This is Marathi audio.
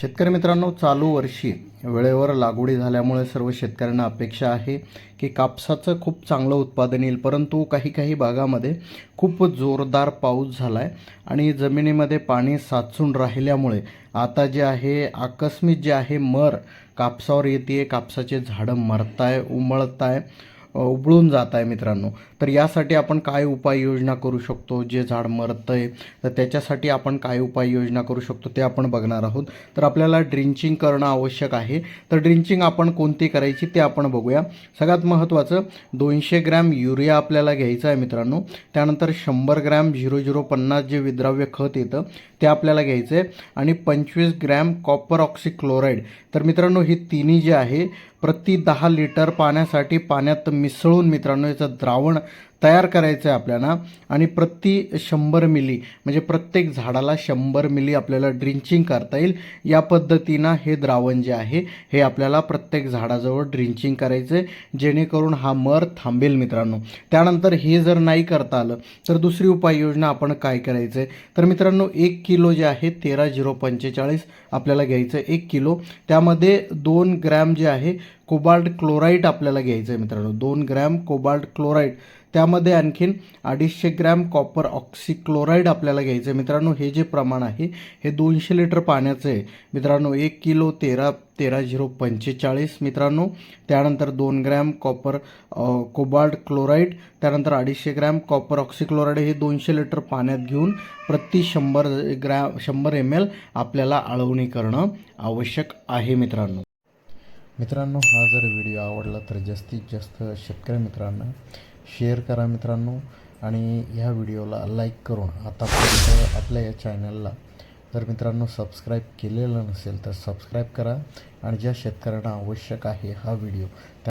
शेतकरी मित्रांनो चालू वर्षी वेळेवर लागवडी झाल्यामुळे सर्व शेतकऱ्यांना अपेक्षा आहे की कापसाचं खूप चांगलं उत्पादन येईल. परंतु काही काही भागामध्ये खूप जोरदार पाऊस झाला आहे आणि जमिनीमध्ये पाणी साचून राहिल्यामुळे आता जे आहे आकस्मिक जे आहे मर कापसावर येते कापसाचे झाडं मरताय उमळताय. उबळून जात आहे मित्रांनो. तर यासाठी आपण काय उपाययोजना करू शकतो? जे झाड मरतं आहे तर त्याच्यासाठी आपण काय उपाययोजना करू शकतो ते आपण बघणार आहोत. तर आपल्याला ड्रिंचिंग करणं आवश्यक आहे. तर ड्रिंचिंग आपण कोणती करायची ते आपण बघूया. सगळ्यात महत्त्वाचं दोनशे ग्रॅम युरिया आपल्याला घ्यायचं आहे मित्रांनो. त्यानंतर शंभर ग्रॅम झिरो झिरो पन्नास जे विद्राव्य खत येतं ते आपल्याला घ्यायचं आहे आणि पंचवीस ग्रॅम कॉपर ऑक्सिक्लोराईड. तर मित्रांनो ही तिन्ही जे आहे प्रति दहा लिटर पाण्यासाठी पाण्यात मिसळून मित्रांनो याचं द्रावण तयार करायचं आहे आपल्याला. आणि प्रति शंभर मिली म्हणजे प्रत्येक झाडाला शंभर मिली आपल्याला ड्रिंचिंग करता येईल. या पद्धतीनं हे द्रावण जे आहे हे आपल्याला प्रत्येक झाडाजवळ ड्रिंचिंग करायचं आहे जेणेकरून हा मर थांबेल मित्रांनो. त्यानंतर हे जर नाही करता आलं तर दुसरी उपाययोजना आपण काय करायचं आहे तर मित्रांनो एक किलो जे आहे तेरा झिरो पंचेचाळीस आपल्याला घ्यायचं आहे एक किलो. त्यामध्ये दोन ग्रॅम जे आहे कोबाल्ट क्लोराईड आपल्याला घ्यायचं आहे मित्रांनो. दोन ग्रॅम कोबाल्ट क्लोराईड त्यामध्ये आणखीन अडीचशे ग्रॅम कॉपर ऑक्सिक्लोराईड आपल्याला घ्यायचं आहे मित्रांनो. हे जे प्रमाण आहे हे दोनशे लिटर पाण्याचं आहे. मित्रांनो एक किलो तेरा तेरा झिरो पंचेचाळीस मित्रांनो. त्यानंतर दोन ग्रॅम कॉपर कोबाल्ट क्लोराईड त्यानंतर अडीचशे ग्रॅम कॉपर ऑक्सिक्लोराईड. हे दोनशे लिटर पाण्यात घेऊन प्रति शंभर ग्रॅम शंभर एम एल आपल्याला आळवणी करणं आवश्यक आहे मित्रांनो. मित्रांनो हा जर व्हिडिओ आवडला तर जास्तीत जास्त शेतकरी मित्रांना शेअर करा मित्रांनो आणि ह्या व्हिडिओला लाईक करून आतापर्यंत आपल्या या चॅनलला जर मित्रांनो सबस्क्राईब केलेलं नसेल तर सबस्क्राईब करा आणि ज्या शेतकऱ्यांना आवश्यक आहे हा व्हिडिओ त्या